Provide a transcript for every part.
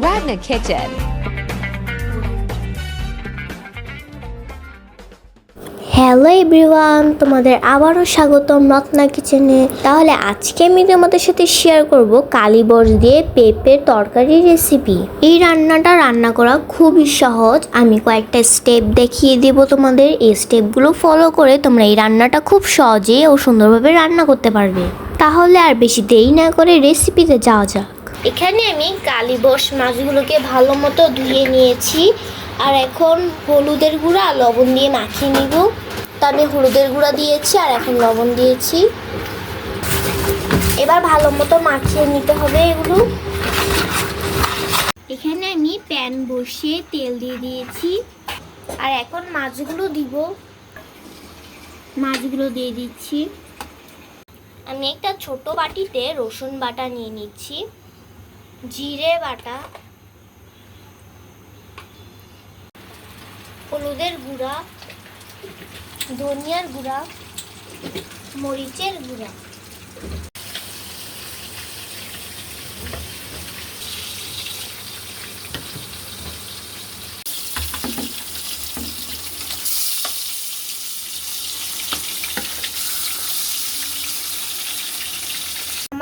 Radna Kitchen. Hello everyone তোমাদের আবারও স্বাগতম রত্না কিচেনে। তাহলে আজকে আমি তোমাদের সাথে শেয়ার করব কালীবর্ষ দিয়ে পেঁপের তরকারি রেসিপি এই রান্নাটা রান্না করা খুবই সহজ। আমি কয়েকটা স্টেপ দেখিয়ে দেব তোমাদের। এই স্টেপগুলো ফলো করে তোমরা এই রান্নাটা খুব সহজে ও সুন্দরভাবে রান্না করতে পারবে। তাহলে আর বেশি দেরি না করে রেসিপিতে যাওয়া যাক। এখানে আমি কালীবর্ষ মাছগুলোকে ভালো মতো ধুয়ে নিয়েছি। আর এখন হলুদের গুঁড়া, লবণ দিয়ে মাখিয়ে নিব। তো আমি হলুদের গুঁড়া দিয়েছি আর এখন লবণ দিয়েছি। এবার ভালো মতো মাখিয়ে নিতে হবে এগুলো। এখানে আমি প্যান বসিয়ে তেল দিয়ে দিয়েছি। আর এখন মাছগুলো দিব। মাছগুলো দিয়ে দিচ্ছি। আমি একটা ছোট বাটিতে রসুন বাটা নিয়ে নিচ্ছি। জিরে বাটা হলুদের গুঁড়া ধনিয়ার গুঁড়া মরিচের গুঁড়া।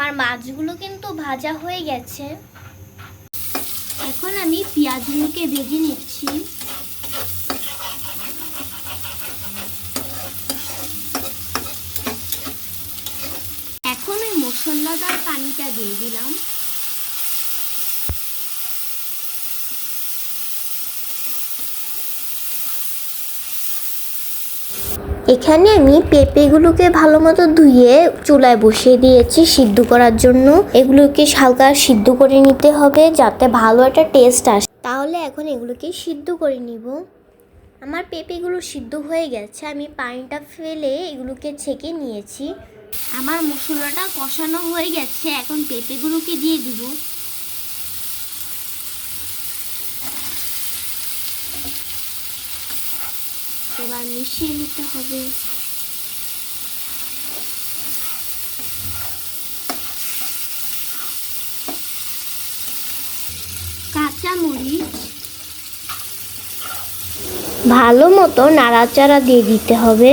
আমার মাছগুলো কিন্তু ভাজা হয়ে গেছে। এখন আমি পেঁয়াজগুলোকে ভেজে নিচ্ছি। এখন ওই মশলাদার পানিটা দিয়ে দিলাম। এখানে আমি পেঁপেগুলোকে ভালো মতো ধুয়ে চুলায় বসিয়ে দিয়েছি সিদ্ধ করার জন্য। এগুলোকে হালকা সিদ্ধ করে নিতে হবে যাতে ভালো একটা টেস্ট আসে। তাহলে এখন এগুলোকে সিদ্ধ করে নিব। আমার পেঁপেগুলো সিদ্ধ হয়ে গেছে, আমি পানিটা ফেলে এগুলোকে ছেঁকে নিয়েছি। আমার মশলাটা কষানো হয়ে গেছে, এখন পেঁপেগুলোকে দিয়ে দিব। এবার মিশিয়ে নিতে হবে। কাঁচা ভালো মতো নাড়াচাড়া দিয়ে দিতে হবে।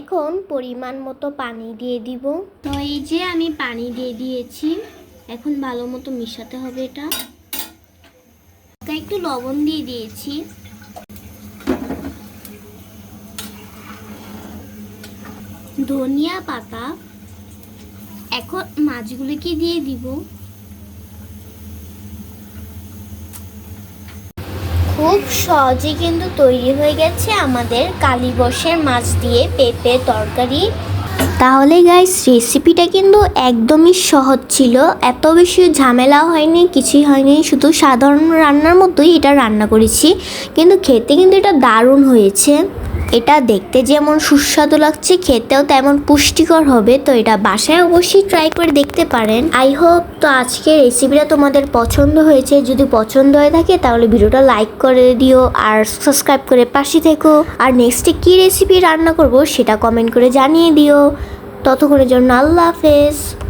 এখন পরিমাণ মতো পানি দিয়ে দিব। তো এই যে আমি পানি দিয়ে দিয়েছি, এখন ভালো মতো মিশাতে হবে এটা। একটু লবণ দিয়ে দিয়েছি। ধনিয়া পাতা। এখন মাছগুলোকে দিয়ে দিব। খুব সহজে কিন্তু তৈরি হয়ে গেছে আমাদের কালীবর্ষের মাছ দিয়ে পেঁপে তরকারি। তাহলে গাইস রেসিপিটা কিন্তু একদমই সহজ ছিল। এত বেশি ঝামেলা হয়নি, কিছুই হয়নি। শুধু সাধারণ রান্নার মতোই এটা রান্না করেছি। কিন্তু খেতে কিন্তু এটা দারুণ হয়েছে। এটা দেখতে যেমন সুস্বাদু লাগছে, খেতেও তেমন পুষ্টিকর হবে। তো এটা বাসায় অবশ্যই ট্রাই করে দেখতে পারেন। আই হোপ তো আজকে রেসিপিটা তোমাদের পছন্দ হয়েছে। যদি পছন্দ হয়ে থাকে, তাহলে ভিডিওটা লাইক করে দিও আর সাবস্ক্রাইব করে পাশে থেকো। আর নেক্সটে কী রেসিপি রান্না করব, সেটা কমেন্ট করে জানিয়ে দিও। ততক্ষণের জন্য আল্লাহ হাফেজ।